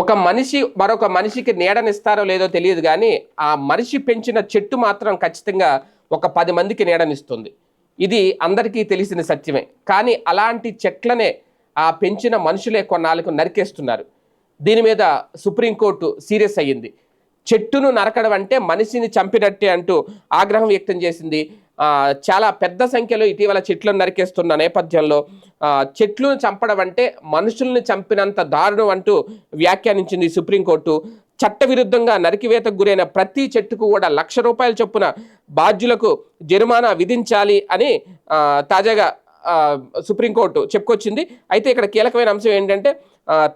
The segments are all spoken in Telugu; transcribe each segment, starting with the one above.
ఒక మనిషి మరొక మనిషికి నీడనిస్తారో లేదో తెలియదు కానీ ఆ మనిషి పెంచిన చెట్టు మాత్రం ఖచ్చితంగా ఒక పది మందికి నీడనిస్తుంది. ఇది అందరికీ తెలిసిన సత్యమే. కానీ అలాంటి చెట్లనే ఆ పెంచిన మనుషులే కొన్నాళ్ళకు నరికేస్తున్నారు. దీని మీద సుప్రీంకోర్టు సీరియస్ అయ్యింది. చెట్టును నరకడం అంటే మనిషిని చంపినట్టే అంటూ ఆగ్రహం వ్యక్తం చేసింది చాలా పెద్ద సంఖ్యలో ఇటీవల చెట్లను నరికేస్తున్న నేపథ్యంలో చెట్లను చంపడం అంటే మనుషుల్ని చంపినంత దారుణం అంటూ వ్యాఖ్యానించింది సుప్రీంకోర్టు. చట్టవిరుద్ధంగా నరికివేతకు గురైన ప్రతి చెట్టుకు కూడా లక్ష రూపాయల చొప్పున బాధ్యులకు జరిమానా విధించాలి అని తాజాగా సుప్రీంకోర్టు చెప్పుకొచ్చింది. అయితే ఇక్కడ కీలకమైన అంశం ఏంటంటే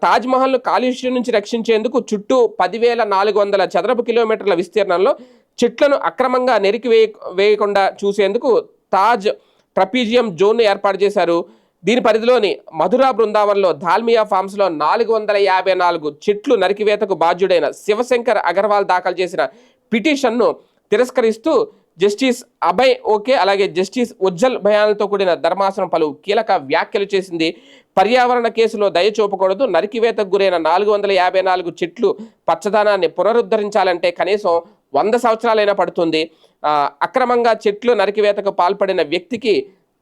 తాజ్మహల్ను కాలుష్యం నుంచి రక్షించేందుకు చుట్టూ పదివేల నాలుగు వందల చదరపు కిలోమీటర్ల విస్తీర్ణంలో చెట్లను అక్రమంగా నెరికి వేయ వేయకుండా చూసేందుకు తాజ్ ట్రపీజియం జోన్ను ఏర్పాటు చేశారు. దీని పరిధిలోని మధురా బృందావనంలో దాల్మియా ఫార్మ్స్లో నాలుగు వందల యాభై నాలుగు చెట్లు నరికివేతకు బాధ్యుడైన శివశంకర్ అగర్వాల్ దాఖలు చేసిన పిటిషన్ను తిరస్కరిస్తూ జస్టిస్ అభయ్ ఓకే అలాగే జస్టిస్ ఉజ్జల్ భయాలతో కూడిన ధర్మాసనం పలు కీలక వ్యాఖ్యలు చేసింది. పర్యావరణ కేసులో దయ చూపకూడదు. నరికివేతకు గురైన నాలుగు వందల యాభై నాలుగు చెట్లు పచ్చదనాన్ని పునరుద్ధరించాలంటే కనీసం వంద సంవత్సరాలైనా పడుతుంది. అక్రమంగా చెట్లు నరికివేతకు పాల్పడిన వ్యక్తికి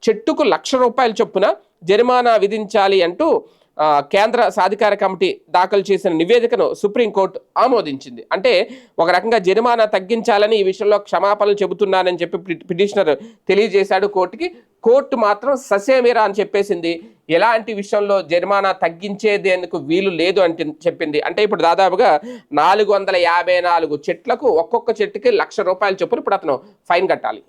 చెట్టుకు లక్ష రూపాయల చొప్పున జరిమానా విధించాలి అంటూ కేంద్ర సాధికార కమిటీ దాఖలు చేసిన నివేదికను సుప్రీంకోర్టు ఆమోదించింది. అంటే ఒక రకంగా జరిమానా తగ్గించాలని ఈ విషయంలో క్షమాపణలు చెబుతున్నానని చెప్పి పిటిషనర్ తెలియజేశాడు కోర్టుకి. కోర్టు మాత్రం ససేమిరా అని చెప్పేసింది. ఎలాంటి విషయంలో జరిమానా తగ్గించేందుకు వీలు లేదు అంటే చెప్పింది. అంటే ఇప్పుడు దాదాపుగా నాలుగు వందల యాభై నాలుగు చెట్లకు ఒక్కొక్క చెట్టుకి లక్ష రూపాయల చొప్పున ఇప్పుడు అతను ఫైన్ కట్టాలి.